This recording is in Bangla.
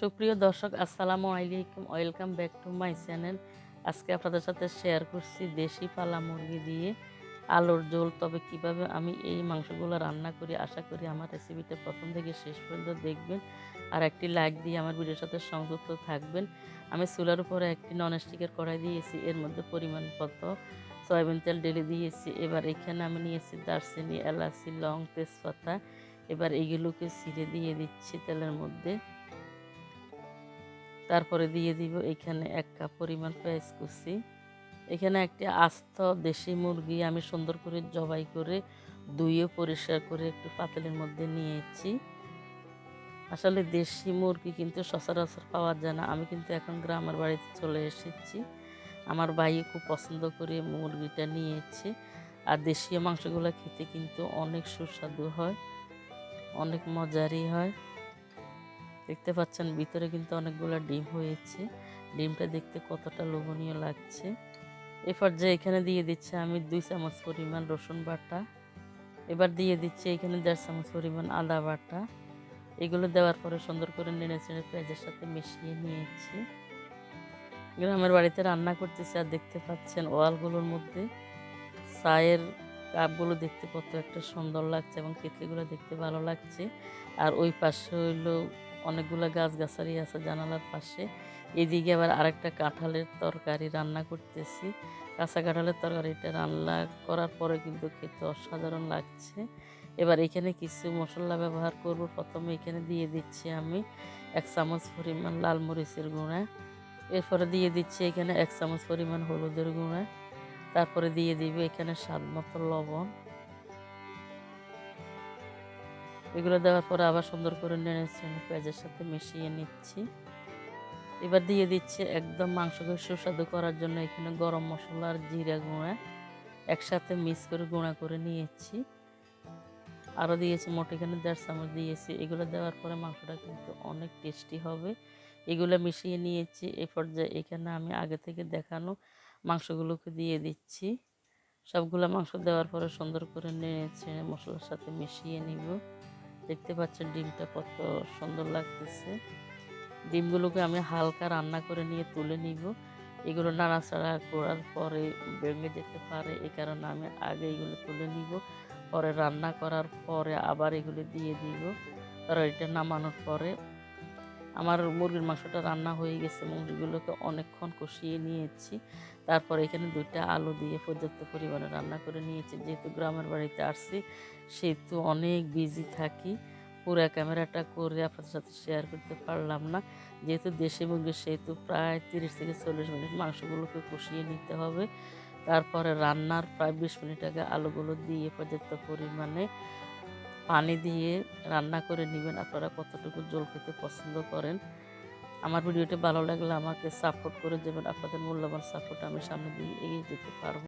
সুপ্রিয় দর্শক, আসসালামু আলাইকুম। Welcome back to my channel আজকে আপনাদের সাথে শেয়ার করছি দেশি পালা মুরগি দিয়ে আলুর ঝোল। তবে কীভাবে আমি এই মাংসগুলো রান্না করি, আশা করি আমার রেসিপিটা প্রথম থেকে শেষ পর্যন্ত দেখবেন। আর একটি লাইক দিয়ে আমার ভিডিওর সাথে সংযুক্ত থাকবেন। আমি চুলার উপরে একটি ননস্টিকের কড়াই দিয়েছি, এর মধ্যে পরিমাণ কত সয়াবিন তেল ঢেলে দিয়েছি। এবার এখানে আমি নিয়েছি দারচিনি, এলাচি, লং তেজপাতা। এবার এগুলোকে ছিঁড়ে দিয়ে দিচ্ছি তেলের মধ্যে। তারপরে দিয়ে দিব এখানে এক কাপ পরিমাণ পেঁয়াজ কুচি। এখানে একটি আস্ত দেশি মুরগি আমি সুন্দর করে জবাই করে ধুয়ে পরিষ্কার করে একটু পাতলের মধ্যে নিয়েছি। আসলে দেশি মুরগি কিন্তু সচরাচর পাওয়া যায় না। আমি কিন্তু এখন গ্রামের বাড়িতে চলে এসেছি। আমার ভাই খুব পছন্দ করে মুরগিটা নিয়েছে। আর দেশীয় মাংসগুলো খেতে কিন্তু অনেক সুস্বাদু হয়, অনেক মজারই হয়। দেখতে পাচ্ছেন ভিতরে কিন্তু অনেকগুলো ডিম হয়েছে। ডিমটা দেখতে কতটা লোভনীয় লাগছে। এরপর যে এখানে দিয়ে দিচ্ছে আমি দুই চামচ পরিমাণ রসুন বাটা। এবার দিয়ে দিচ্ছি এখানে দেড় চামচ পরিমাণ আদা বাটা। এগুলো দেওয়ার পরে সুন্দর করে নেড়ে চেড়ে পেঁয়াজের সাথে মিশিয়ে নিয়েছি। গ্রামের বাড়িতে রান্না করতেছি আর দেখতে পাচ্ছেন ওয়ালগুলোর মধ্যে চায়ের কাপগুলো দেখতে কত একটা সুন্দর লাগছে এবং কেতলিগুলো দেখতে ভালো লাগছে। আর ওই পাশে হইল অনেকগুলো গাছগাছালি আছে জানালার পাশে। এদিকে আবার আরেকটা কাঁঠালের তরকারি রান্না করতেছি। কাঁচা কাঁঠালের তরকারিটা রান্না করার পরে কিন্তু খেতে অসাধারণ লাগছে। এবার এখানে কিছু মশলা ব্যবহার করব। প্রথমে এখানে দিয়ে দিচ্ছি আমি এক চামচ পরিমাণ লাল মরিচের গুঁড়া। এরপরে দিয়ে দিচ্ছি এখানে এক চামচ পরিমাণ হলুদের গুঁড়া। তারপরে দিয়ে দিব এখানে স্বাদ মতো লবণ। এগুলো দেওয়ার পরে আবার সুন্দর করে নেড়েছি পেঁয়াজের সাথে মিশিয়ে নিচ্ছি। এবার দিয়ে দিচ্ছি একদম মাংসকে সুস্বাদু করার জন্য এখানে গরম মশলা আর জিরা গুঁড়া একসাথে মিক্স করে গুঁড়া করে নিয়েছি। আরও দিয়েছি মোট এখানে দেড় চামচ দিয়েছি। এগুলো দেওয়ার পরে মাংসটা কিন্তু অনেক টেস্টি হবে। এগুলো মিশিয়ে নিয়েছি। এ পর্যায়ে এখানে আমি আগে থেকে দেখানো মাংসগুলোকে দিয়ে দিচ্ছি। সবগুলো মাংস দেওয়ার পরে সুন্দর করে নেড়েছে মশলার সাথে মিশিয়ে নিব। দেখতে পাচ্ছেন ডিমটা কত সুন্দর লাগতেছে। ডিমগুলোকে আমি হালকা রান্না করে নিয়ে তুলে নিব। এগুলো নাড়াচাড়া করার পরে ভেঙে যেতে পারে, এ কারণে আমি আগে এগুলো তুলে নিব। পরে রান্না করার পরে আবার এগুলো দিয়ে দিব। এটা নামানোর পরে আমার মুরগির মাংসটা রান্না হয়ে গেছে। মুরগিগুলোকে অনেকক্ষণ কষিয়ে নিয়েছি। তারপর এখানে দুইটা আলু দিয়ে পর্যাপ্ত পরিমাণে রান্না করে নিয়েছি। যেহেতু গ্রামের বাড়িতে আসছি, সেহেতু অনেক বিজি থাকি। পুরো ক্যামেরাটা করে আপনাদের সাথে শেয়ার করতে পারলাম না। যেহেতু দেশি মুরগি, সেহেতু প্রায় তিরিশ থেকে চল্লিশ মিনিট মাংসগুলোকে কষিয়ে নিতে হবে। তারপরে রান্নার প্রায় বিশ মিনিট আগে আলুগুলো দিয়ে পর্যাপ্ত পরিমাণে পানি দিয়ে রান্না করে নেবেন। আপনারা কতটুকু জল খেতে পছন্দ করেন। আমার ভিডিওটি ভালো লাগলে আমাকে সাপোর্ট করে দেবেন। আপনাদের মূল্যবান সাপোর্ট আমি সামনে দিয়ে এগিয়ে যেতে পারব।